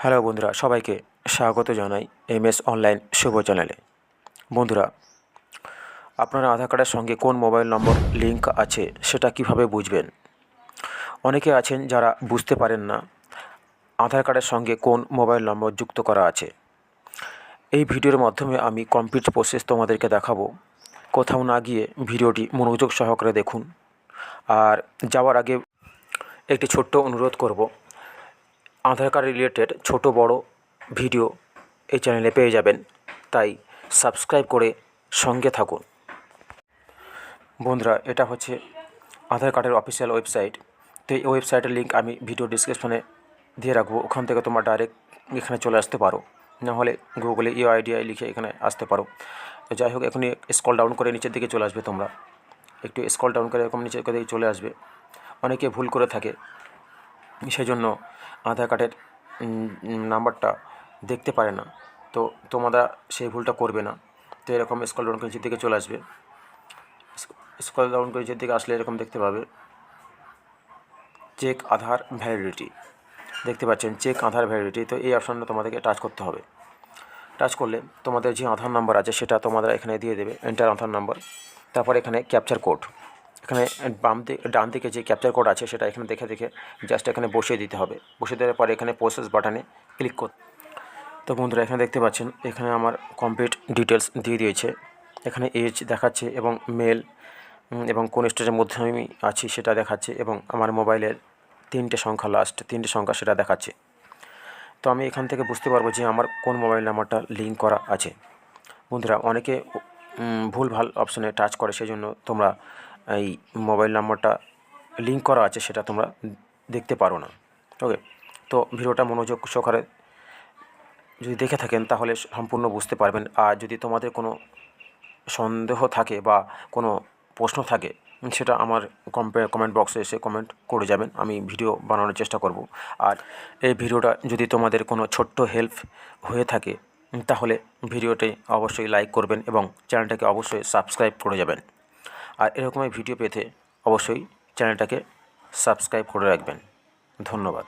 Hello বন্ধুরা, সবাইকে স্বাগত জানাই এম এস অনলাইন শুভ চ্যানেলে। বন্ধুরা, আপনার আধার কার্ডের সঙ্গে কোন মোবাইল নম্বর লিঙ্ক আছে সেটা কীভাবে বুঝবেন? অনেকে আছেন যারা বুঝতে পারেন না আধার কার্ডের সঙ্গে কোন মোবাইল নম্বর যুক্ত করা আছে। এই ভিডিওর মাধ্যমে আমি কমপ্লিট প্রসেস তোমাদেরকে দেখাবো। কোথাও না গিয়ে ভিডিওটি মনোযোগ সহকারে দেখুন। আর যাওয়ার আগে একটি ছোট্ট অনুরোধ করব আধার কার্ড রিলেটেড ছোট বড় ভিডিও এই চ্যানেলে পেয়ে যাবেন। তাই সাবস্ক্রাইব করে সঙ্গে থাকুন। বন্ধুরা, এটা হচ্ছে আধার কার্ডের অফিসিয়াল ওয়েবসাইট তো এই ওয়েবসাইটের লিঙ্ক আমি ভিডিও ডিসক্রিপশনে দিয়ে রাখব। ওখান থেকে তোমরা ডাইরেক্ট এখানে চলে আসতে পারো। নাহলে গুগলে ইউ আইডিআই লিখে এখানে আসতে পারো। তো যাই হোক, এখনই স্কল ডাউন করে নিচের দিকে চলে আসবে তোমরা। একটু স্কল ডাউন করে এরকম নিচের দিকে চলে আসবে। অনেকে ভুল করে থাকে। সেই জন্য আধার কার্ডের নাম্বারটা দেখতে পারে না। তো তোমরা সেই ভুলটা করবে না। তো এরকম স্কল ডাউন করে দিকে চলে আসবে। স্কল ডাউন করে দিকে আসলে এরকম দেখতে পাবে। Check Aadhaar validity. দেখতে পাচ্ছেন, চেক আধার ভ্যালিডিটি। তো এই অপশানটা তোমাদেরকে টাচ করতে হবে। টাচ করলে তোমাদের যে আধার নাম্বার আছে, সেটা তোমাদের এখানে দিয়ে দেবে, এন্টার আধার নাম্বার। তারপর এখানে ক্যাপচার কোড। এখানে বাম দিকে, ডান দিকে যে ক্যাপচার কোড আছে সেটা এখানে দেখে দেখে জাস্ট এখানে বসিয়ে দিতে হবে। বসিয়ে দেওয়ার পরে এখানে প্রসেস বাটনে ক্লিক কর তো বন্ধুরা, এখানে দেখতে পাচ্ছেন, এখানে আমার কমপ্লিট ডিটেলস দিয়ে দিয়েছে। এখানে এজ দেখাচ্ছে এবং মেল এবং কোন স্টেজের মধ্যে আমি আছি সেটা দেখাচ্ছে এবং আমার মোবাইলের তিনটে সংখ্যা লাস্ট তিনটে সংখ্যা সেটা দেখাচ্ছে। তো আমি এখান থেকে বুঝতে পারব যে আমার কোন মোবাইল নাম্বারটা লিঙ্ক করা আছে। বন্ধুরা, অনেকে ভুল ভালো অপশানে টাচ করে সেই জন্য তোমরা এই মোবাইল নাম্বারটা লিঙ্ক করা আছে, সেটা তোমরা দেখতে পারো না। ওকে, তো ভিডিওটা মনোযোগ সহকারে যদি দেখে থাকেন, তাহলে সম্পূর্ণ বুঝতে পারবেন। আর যদি তোমাদের কোনো সন্দেহ থাকে বা কোনো প্রশ্ন থাকে, সেটা আমার কমেন্ট বক্সে এসে কমেন্ট করে যাবেন। আমি ভিডিও বানানোর চেষ্টা করব। আর এই ভিডিওটা যদি তোমাদের কোনো ছোট্ট হেল্প হয়ে থাকে, তাহলে ভিডিওটি অবশ্যই লাইক করবেন এবং চ্যানেলটাকে অবশ্যই সাবস্ক্রাইব করে যাবেন। আর এরকমই ভিডিও পেতে অবশ্যই চ্যানেলটাকে সাবস্ক্রাইব করে রাখবেন। ধন্যবাদ।